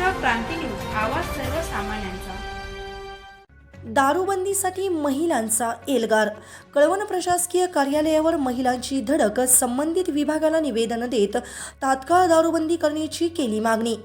Maharashtra Kranti news आवाज सर्वसामान्यांचा. दारूबंदीसाठी महिलांचा एल्गार. कळवण प्रशासकीय कार्यालयावर महिलांची धडक संबंधित विभागाला निवेदन देत तात्काळ दारूबंदी करण्याची केली मागणी.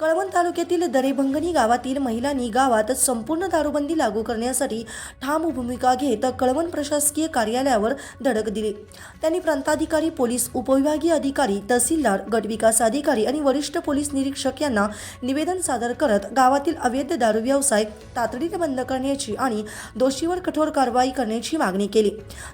कळवण तालुक्यातील दरेभंगणी गावातील महिलांनी गावात संपूर्ण दारूबंदी लागू करण्यासाठी ठाम भूमिका घेत कळवण प्रशासकीय कार्यालयावर धडक दिली. त्यांनी प्रांताधिकारी पोलीस उपविभागीय अधिकारी तहसीलदार गटविकास अधिकारी आणि वरिष्ठ पोलीस निरीक्षक यांना निवेदन सादर करत गावातील अवैध दारू व्यवसाय तातडीने बंद करण्याची आणि दोषीवर कठोर कारवाई करण्याची मागणी केली.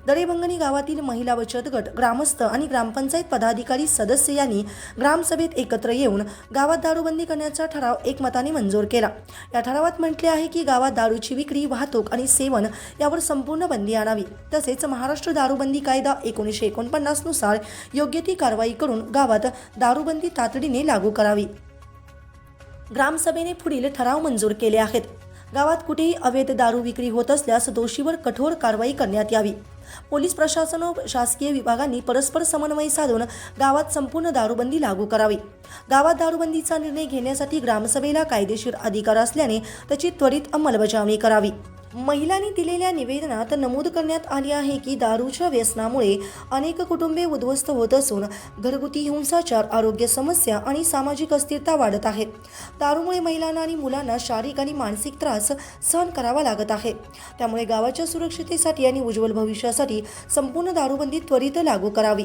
दरेभंगणी गावातील महिला बचत गट ग्रामस्थ आणि ग्रामपंचायत पदाधिकारी सदस्य यांनी ग्रामसभेत एकत्र येऊन गावात दारूबंदी करण्याचा ठराव एकमताने मंजूर केला. या ठरावात म्हटले आहे की गावात दारूची विक्री वाहतूक आणि सेवन यावर संपूर्ण बंदी आणावी. तसेच महाराष्ट्र दारूबंदी कायदा एकोणीसशे एकोणपन्नासनुसार योग्य ती कारवाई करून गावात दारूबंदी तातडीने लागू करावी. ग्रामसभेने पुढील ठराव मंजूर केले आहेत. गावात कुठेही अवैध दारू विक्री होत असल्यास दोषीवर कठोर कारवाई करण्यात यावी. पोलीस प्रशासन व शासकीय विभागांनी परस्पर समन्वय साधून गावात संपूर्ण दारूबंदी लागू करावी. गावात दारूबंदीचा निर्णय घेण्यासाठी ग्रामसभेला कायदेशीर अधिकार असल्याने त्याची त्वरित अंमलबजावणी करावी. महिलांनी दिलेल्या निवेदनात नमूद करण्यात आले आहे की दारूच्या व्यसनामुळे अनेक कुटुंबे उद्ध्वस्त होत असून घरगुती हिंसाचार आरोग्य समस्या आणि सामाजिक अस्थिरता वाढत आहे. दारूमुळे महिलांना आणि मुलांना शारीरिक आणि मानसिक त्रास सहन करावा लागत आहे. त्यामुळे गावाच्या सुरक्षितेसाठी आणि उज्ज्वल भविष्यासाठी संपूर्ण दारूबंदी त्वरित लागू करावी.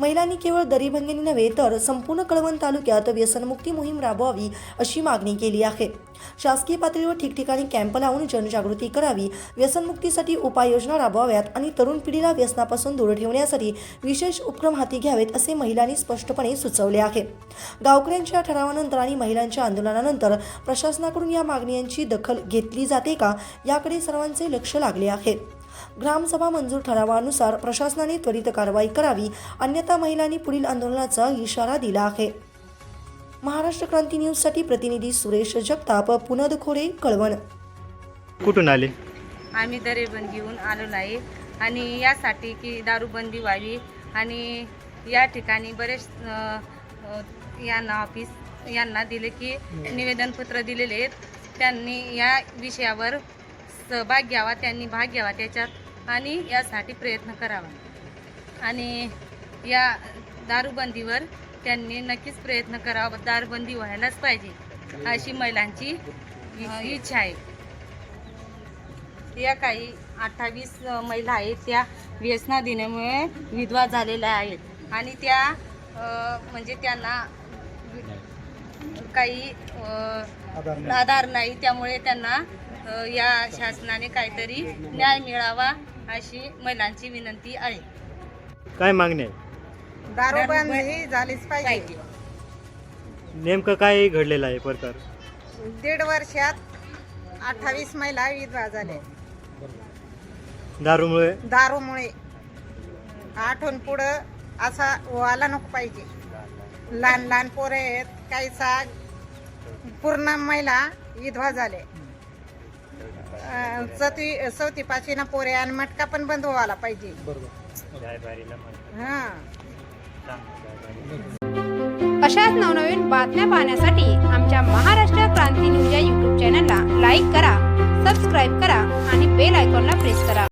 महिलांनी केवळ दरीभंगिनी नव्हे तर संपूर्ण कळवण तालुक्यात व्यसनमुक्ती मोहीम राबवावी अशी मागणी केली आहे. शासकीय पातळीवर ठिकठिकाणी कॅम्प लावून जनजागृती करावी व्यसनमुक्तीसाठी उपाययोजना राबवाव्यात आणि तरुण पिढीला व्यसनापासून दूर ठेवण्यासाठी विशेष उपक्रम हाती घ्यावेत असे महिलांनी स्पष्टपणे सुचवले आहे. गावकऱ्यांच्या ठरावानंतर आणि महिलांच्या आंदोलनानंतर प्रशासनाकडून या मागण्यांची दखल घेतली जाते का याकडे सर्वांचे लक्ष लागले आहे. ग्रामसभा मंजूर ठरावानुसार प्रशासनाने त्वरित कारवाई करावी अन्यथा महिलांनी पुढील आंदोलनाचा इशारा दिला आहे. महाराष्ट्र क्रांती न्यूजसाठी प्रतिनिधी सुरेश जगताप पुनद खोरे कळवण. कुठून आले? आम्ही दरेबंदीहून आलेलो आहे आणि यासाठी की दारूबंदी व्हावी आणि या ठिकाणी बरेच यांना ऑफिस यांना दिले की निवेदनपत्र दिलेले आहेत. त्यांनी या विषयावर सहभाग घ्यावा त्यांनी भाग घ्यावा त्याच्यात आणि यासाठी प्रयत्न करावा. आणि या दारूबंदीवर त्यांनी नक्कीच प्रयत्न करावा. दारूबंदी व्हायलाच पाहिजे अशी महिलांची इच्छा आहे. या काही अठ्ठावीस महिला आहेत त्या व्यसनाधीनामुळे विधवा झालेल्या आहेत. आणि त्या म्हणजे त्यांना काही आधार नाही. त्यामुळे त्यांना या शासनाने काहीतरी न्याय मिळावा अशी महिलांची विनंती आहे. काय मागणी आहे? दारूबंदी झालीच पाहिजे. नेमकं काय घडलेलं आहे प्रकार? दीड वर्षात अठ्ठावीस महिला विधवा झाल्या दारूमुळे? दारूमुळे. आठवून पुढं असा व्हायला नको पाहिजे. लहान लहान पोरं आहेत काही सा पूर्ण महिला विधवा झाले. चौथी चौथी पाचवीना पोरे आणि मटका पण बंद व्हायला पाहिजे हा. अशाच नवनवीन बातम्या पाहण्यासाठी आमच्या महाराष्ट्र क्रांती न्यूज या यूट्यूब चॅनलला लाईक करा सबस्क्राईब करा आणि बेल आयकॉनला प्रेस करा.